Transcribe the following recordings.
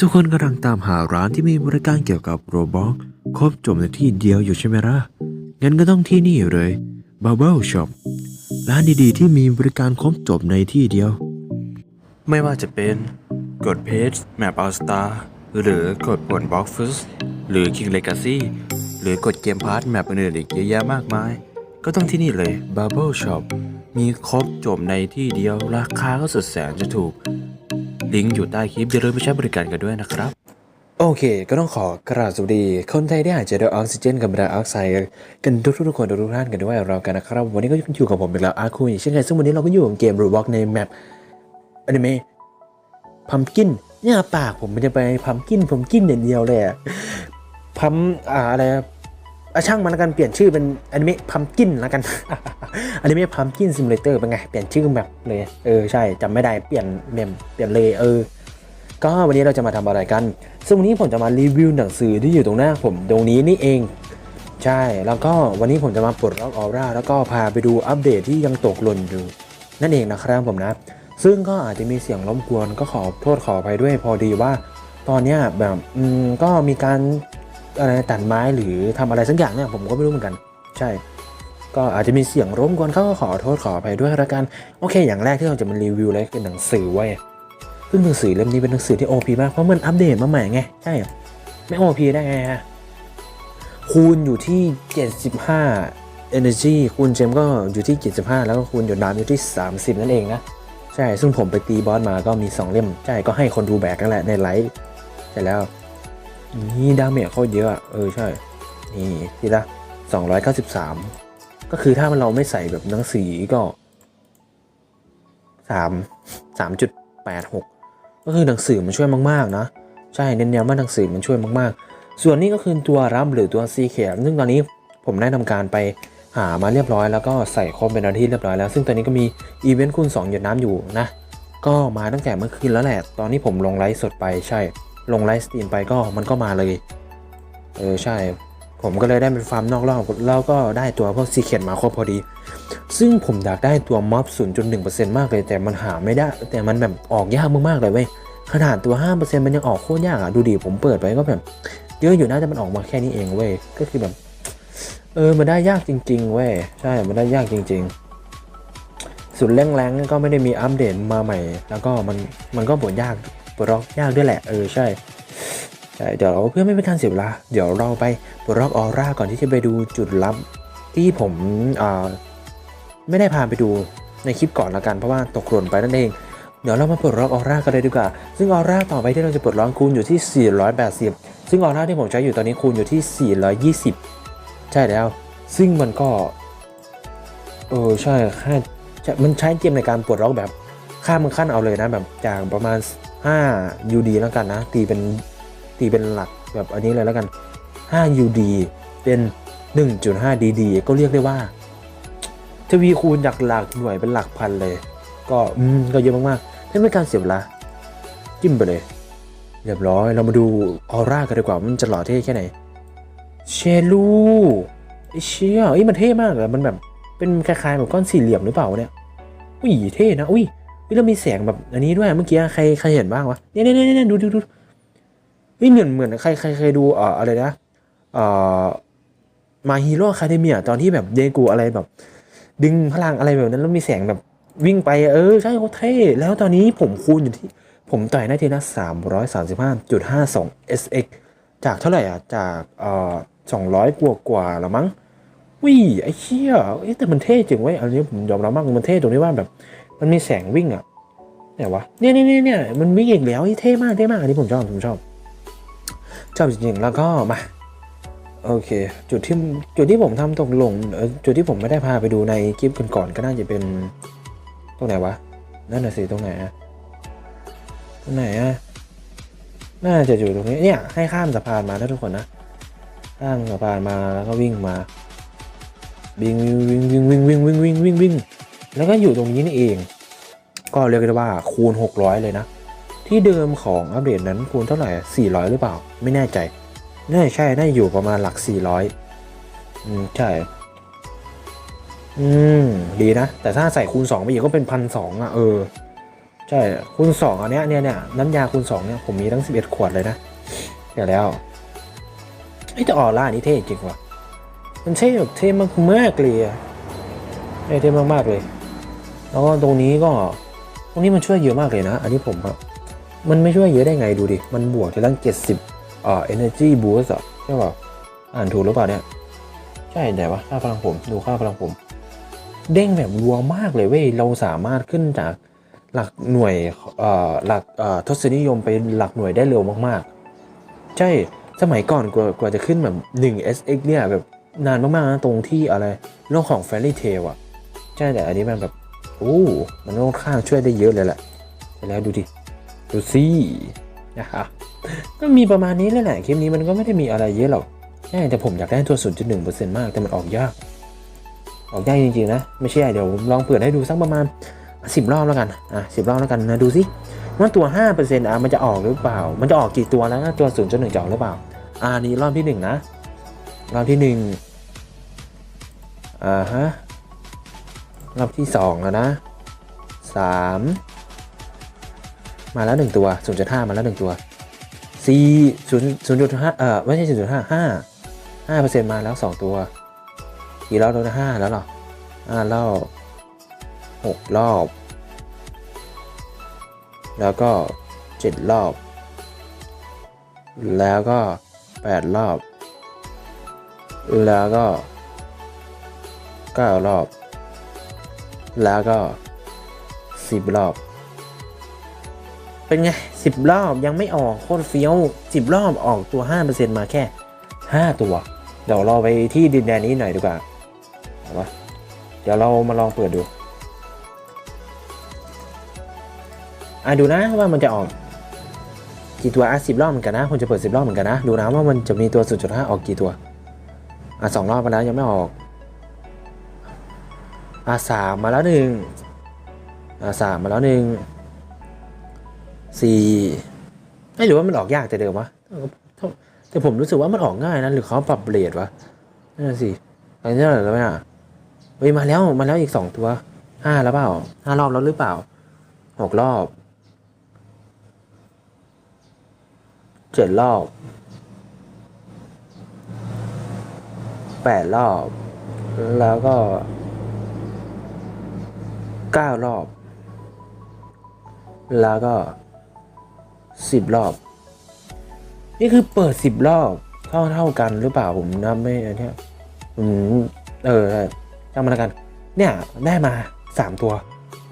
ทุกคนกำลังตามหาร้านที่มีบริการเกี่ยวกับโรบอทครบจบในที่เดียวอยู่ใช่ไหมล่ะ งั้นก็ต้องที่นี่เลย Bubble Shop ร้านดีๆ ที่มีบริการครบจบในที่เดียว ไม่ว่าจะเป็นกดเพจ Map All Star หรือกดป่วน Box f u s หรือ King Legacy หรือกดเกมพาร์ทแมปอื่นๆอีกเยอะแยะมากมาย ก็ต้องที่นี่เลย Bubble Shop มีครบจบในที่เดียวราคาก็สุดแสนจะถูก ลิงก์อยู่ใต้คลิปอย่าลืมไปใช้บริการกันด้วยนะครับ โอเค ก็ต้องขอกราบสวัสดี คนไทยที่หายใจด้วยออกซิเจนกับไดออกไซด์กันทุกทุกคนทุกท่านกันด้วยเรากันนะครับ วันนี้ก็อยู่กับผมอีกแล้วอาคุยเช่นเคยซึ่งวันนี้เราก็อยู่กับเกมรูบ็อกในแมปอนิเมะพัมกินเนี่ยปากผมมันจะไปพัมกินผมกินอย่างเดียวเลยอะพัมอ่าอะไร ช่างมันแล้วกันเปลี่ยนชื่อเป็นอนิเมะพัมกินแล้วกันอนิเมะพัมกินซิมูเลเตอร์เป็นไง เปลี่ยนชื่อแบบเลยเออใช่จำไม่ได้เปลี่ยนเมมเปลี่ยนเลยเออก็วันนี้เราจะมาทำอะไรกัน ซึ่งวันนี้ผมจะมารีวิวหนังสือที่อยู่ตรงหน้าผมตรงนี้นี่เอง ใช่ แล้วก็วันนี้ผมจะมาปลดล็อกออร่าแล้วก็พาไปดูอัปเดตที่ยังตกหล่นอยู่ นั่นเองนะครับผมนะ ซึ่งก็อาจจะมีเสียงรบกวนก็ขอโทษขออภัยด้วยพอดีว่า ตอนเนี้ยแบบอืมก็มีการ อะไรตัดไม้หรือทำอะไรสักอย่างเนี่ยผมก็ไม่รู้เหมือนกัน ใช่ ก็อาจจะมีเสียงรบกวนเขาก็ขอโทษขออภัยด้วยละกันโอเค อย่างแรกที่เราจะมารีวิวเลยคือหนังสือไว้ยซึ่งหนังสือเล่มนี้เป็นหนังสือที่ OP มากเพราะมันอัปเดตมาใหม่ไงใช่เหรอไม่ OP ได้ไงฮะคูณอยู่ที่ 75 Energy คูณเจมก็อยู่ที่ 75 แล้วก็คูณหยดน้ำอยู่ที่ 30 นั่นเองนะ ใช่ ซึ่งผมไปตีบอสมาก็มี 2 เล่ม ใช่ ก็ให้คนดูแบกนั่นแหละในไลฟ์ใช่แล้ว นี่ดาเมจเขาเยอะอะเออใช่ นี่ทีละ293 ก็คือถ้ามันเราไม่ใส่แบบหนังสือก็สามสามจุดแปดหกก็คือหนังสือมันช่วยมากๆนะ ใช่เน้นๆว่าหนังสือมันช่วยมากๆ ส่วนนี้ก็คือตัวรับหรือตัวซีเขียซึ่งตอนนี้ผมได้ทำการไปหามาเรียบร้อยแล้วก็ใส่ครบเป็นอันที่เรียบร้อยแล้ว ซึ่งตอนนี้ก็มีอีเวนต์คูณ2หยดน้ำอยู่นะ ก็มาตั้งแต่เมื่อคืนแล้วแหละ ตอนนี้ผมลงไลฟ์สดไปใช่ ลงไลฟ์สตรีมไปก็มันก็มาเลย เออใช่ ผมก็เลยได้เป็นฟาร์มนอกรอบแล้วก็ได้ตัวพวกซีเขียมาครบพอดี ซึ่งผมอยากได้ตัวม็อบ0.1%มากเลย แต่มันหาไม่ได้ แต่มันแบบออกยากมากๆเลยเว้ยขนาดตัว 5%มันยังออกโคตรยากอะดูดิผมเปิดไปก็แบบเยอะอยู่นะแต่มันออกมาแค่นี้เองเว้ยก็คือแบบ เออมันได้ยากจริง ๆ เว้ยใช่มันได้ยากจริง ๆสุดแรงๆก็ไม่ได้มีอัปเดตมาใหม่ แล้วก็มันมันก็ปวดยาก ปวดร็อกยากด้วยแหละ เออใช่ใช่เดี๋ยวเราเพื่อไม่เป็นการเสียเวลา เดี๋ยวเราไปปลดล็อกออร่าก่อนที่จะไปดูจุดลับ ที่ผมอ่าไม่ได้พาไปดูในคลิปก่อนละกันเพราะว่าตกหล่นไปนั่นเอง เดี๋ยวเรามาปลดล็อกออร่ากันเลยดีกว่า ซึ่งออร่าต่อไปที่เราจะปลดล็อกคูณอยู่ที่ 480 ซึ่งออร่าที่ผมใช้อยู่ตอนนี้คูณอยู่ที่ 420 ใช่แล้ว ซึ่งมันก็ เออใช่ค่าจะมันใช้เกมในการปลดล็อกแบบค่ามันขั้นเอาเลยนะแบบจากประมาณ 5 UD แล้วกันนะ ตีเป็นตีเป็นหลักแบบอันนี้เลยแล้วกัน5 UD เป็น 1.5 DD ก็เรียกได้ว่าทวีคูณจากหลักหน่วยเป็นหลักพันเลย ก็อืมก็เยอะมากๆไม่เป็นการเสียเวลาจิ้มไปเลย เรียบร้อยเรามาดูออร่ากันดีกว่าว่ามันจะหล่อเท่แค่ไหนเชลูไอเชี่ยเอ้มันเท่มากเลยมันแบบเป็นคล้ายๆแบบก้อนสี่เหลี่ยมหรือเปล่าเนี่ยอุ้ยเท่นะอุ้ย เฮ้ยแล้วมีแสงแบบอันนี้ด้วยเมื่อกี้ใครใครเห็นบ้างวะเนี่ยเนี่ยเนี่ยดูดูดูเฮ้ยเหมือนเหมือนใครใครเคยดูเอ่ออะไรนะเอ่อมาฮีโร่คาเดเมียตอนที่แบบเดกูอะไรแบบ ดึงพลังอะไรแบบนั้นแล้วมีแสงแบบวิ่งไปเออใช่โคตรเท่แล้วตอนนี้ผมคูณอยู่ที่ ผมต่อยได้ทีละ335.52 SX จากเท่าไหร่อะ จากเอ่อ200กว่ากว่าละมั้งวิ่ไอ้เชี่ยเอ๊ะแต่มันเท่จริงเว้ยอันนี้ผมยอมรับมากมันเท่ตรงที่ว่าแบบ มันมีแสงวิ่งอะไหนวะเนี่ยเนี่ยเนี่ยเนี่ยมันวิ่งอีกแล้วเท่มากเท่มากอันนี้ผมชอบผมชอบ ชอบจริงๆแล้วก็มาโอเค จุดที่จุดที่ผมทำตกหลงเออจุดที่ผมไม่ได้พาไปดูในคลิปก่อนๆก็น่าจะเป็นตรงไหนวะนั่นน่ะสิตรงไหนอะตรงไหนอะน่าจะอยู่ตรงนี้เนี่ยให้ข้ามสะพานมานะทุกคนนะข้ามสะพานมาแล้วก็วิ่งมาวิ่งวิ่งวิ่งวิ่งวิ่งวิ่งวิ่งวิ่งวิ่งแล้วก็อยู่ตรงนี้นี่เอง ก็เรียกได้ว่าคูณ 600 เลยนะ ที่เดิมของอัปเดตนั้นคูณเท่าไหร่ 400 หรือเปล่า ไม่แน่ใจ น่าใช่ น่าอยู่ประมาณหลัก 400 อืม ใช่ อืม ดีนะ แต่ถ้าใส่คูณ 2 ไปอีกก็เป็นพันสองอะ เออ ใช่ คูณสองอันเนี้ยเนี่ยเนี่ยน้ำยาคูณสองเนี่ย ผมมีทั้งสิบเอ็ดขวดเลยนะเดี๋ยวแล้วไอ้ยแต่ออร่านี่เท่จริงว่ะ มันเท่แบบเท่มากๆเลยอะเท่เท่มากๆเลย แล้วก็ตรงนี้ก็ ตรงนี้มันช่วยเยอะมากเลยนะ อันนี้ผมอะมันไม่ช่วยเยอะได้ไงดูดิ มันบวกถึงตั้งเจ็ดสิบอ่า energy boost อะใช่ป่ะอ่านถูกหรือเปล่าเนี่ย ใช่แต่ว่าค่าพลังผมดูค่าพลังผม เด้งแบบรัวมากเลยเว้ย เราสามารถขึ้นจากหลักหน่วยเอ่อหลักเอ่อทศนิยมไปหลักหน่วยได้เร็วมากๆ ใช่สมัยก่อนกว่ากว่าจะขึ้นแบบ 1 SX เนี่ยแบบนานมากๆนะตรงที่อะไรเรื่องของ Fairy Tail อะ ใช่แต่อันนี้มันแบบ โอ้ มันค่อนข้างช่วยได้เยอะเลยแหละเสร็จแล้วดูดิ ดูสินะครับก็มีประมาณนี้แหละแหละคลิปนี้มันก็ไม่ได้มีอะไรเยอะหรอกใช่แต่ผมอยากได้ตัว 0.1%มากแต่มันออกยาก ออกยากจริงๆนะ ไม่ใช่เดี๋ยวลองเปิดให้ดูสักประมาณ 10 รอบแล้วกัน อะสิรอบแล้วกันนะดูสิว่าตัว 5%อะมันจะออกหรือเปล่า มันจะออกกี่ตัวแล้วนะตัว 0.1จะออกหรือเปล่า อ่านี้รอบที่ 1 นะ รอบที่ 1อ่าฮะ รอบที่ 2 แล้วนะ 3 มาแล้ว 1 ตัว 0.5 มาแล้ว 1 ตัว4 0 0.5 เอ่อ ไม่ใช่ 0.5 5 5%มาแล้ว 2 ตัวกี่รอบแล้วนะ5แล้วหรอห้ารอบหกรอบ แล้วก็เจ็ดรอบ แล้วก็แปดรอบ แล้วก็เก้ารอบ แล้วก็สิบรอบ เป็นไงสิบรอบยังไม่ออกโคตรเฟี้ยวสิบรอบออกตัวห้าเปอร์เซ็นมาแค่ห้าตัว เดี๋ยวเราไปที่ดินแดนนี้หน่อยดีกว่าเอาวะเดี๋ยวเรามาลองเปิดดูอะดูนะว่ามันจะออกกี่ตัวอะสิบรอบเหมือนกันนะคนจะเปิดสิบรอบเหมือนกันนะ ดูนะว่ามันจะมีตัว 0.5 ออกกี่ตัว อะสองรอบมาแล้วยังไม่ออก อะสามมาแล้วหนึ่งอะสามมาแล้วหนึ่งสี่ไม่หรือว่ามันออกยากแต่เดิมวะแต่ผมรู้สึกว่ามันออกง่ายนะหรือเขาปรับเบรดวะนั่นสิอันนี้เท่าไรแล้วเนี่ยเฮ้ยมาแล้วมาแล้วอีกสองตัวห้าแล้วเปล่าห้ารอบแล้วหรือเปล่าหกรอบเจ็ดรอบแปดรอบ แล้วก็ เก้ารอบ แล้วก็สิบรอบ นี่คือเปิดสิบรอบ เท่าเท่ากันหรือเปล่าผมนะไม่เนี้ยอืมเออจำมันแล้วกัน เนี่ยได้มาสามตัว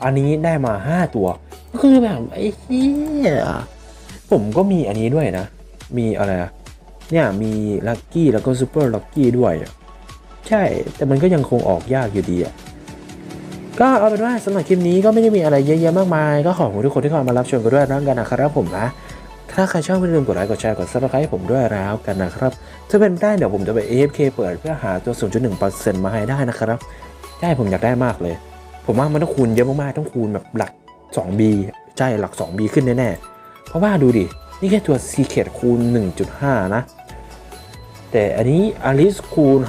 อันนี้ได้มาห้าตัว ก็คือแบบไอ้เหี้ยผมก็มีอันนี้ด้วยนะ มีอะไรอะเนี่ยมีลัคกี้แล้วก็ซูเปอร์ลัคกี้ด้วย ใช่แต่มันก็ยังคงออกยากอยู่ดีอะ ก็เอาเป็นว่าสำหรับคลิปนี้ก็ไม่ได้มีอะไรเยอะแยะมากมาย ก็ขอบคุณทุกคนที่เข้ามารับชมกันด้วยนะกันนะครับผมนะ ถ้าใครชอบไม่ลืมกดไลค์กดแชร์กดซับสไครต์ให้ผมด้วยแล้วกันนะครับ ถ้าเป็นไปได้เดี๋ยวผมจะไป AFK เปิดเพื่อหาตัว 0.1%มาให้ได้นะครับใช่ผมอยากได้มากเลย ผมว่ามันต้องคูณเยอะมากๆต้องคูณแบบหลัก 2B ใช่หลัก 2B ขึ้นแน่ๆเพราะว่าดูดินี่แค่ตัว Secret คูณ 1.5 นะ แต่อันนี้อลิสคูณ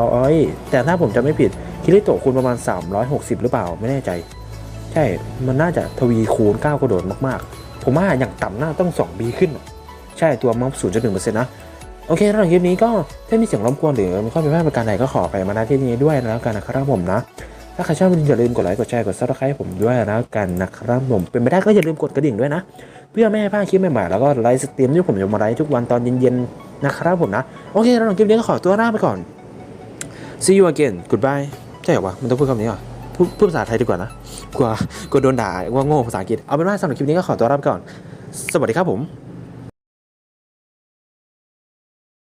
500 แต่ถ้าผมจะไม่ผิด คิริโตะคูณประมาณ 360 หรือเปล่าไม่แน่ใจ ใช่มันน่าจะทวีคูณ 9 กระโดดมากๆ ผมว่าอย่างต่ำน่าต้อง 2B ขึ้น ใช่ตัวม็อบ0.1%นะโอเคสำหรับคลิปนี้ก็ถ้ามีเสียงรบกวนหรือมีข้อผิดพลาดประการใดก็ขอไปมาณที่นี้ด้วยแล้วกันนะครับผมนะ ถ้าใครชอบอย่าลืมกดไลค์กดแชร์กดซับสไครต์ผมด้วยแล้วกันนะครับผมเป็นไปได้ก็อย่าลืมกดกระดิ่งด้วยนะ เพื่อไม่ให้พลาดคลิปใหม่ๆแล้วก็ไลฟ์สตรีมที่ผมจะมาไลฟ์ทุกวันตอนเย็นๆนะครับผมนะโอเคสำหรับคลิปนี้ก็ขอตัวลาไปก่อน see you again goodbye ใช่เหรอวะมันต้องพูดคำนี้เหรอพูดพูดภาษาไทยดีกว่านะกลัวกลัวโดนด่าว่าโง่ภาษาอังกฤษเอาเป็นว่าสำหรับคลิปนี้ก็ขอตัวลาไปก่อน สวัสดีครับผม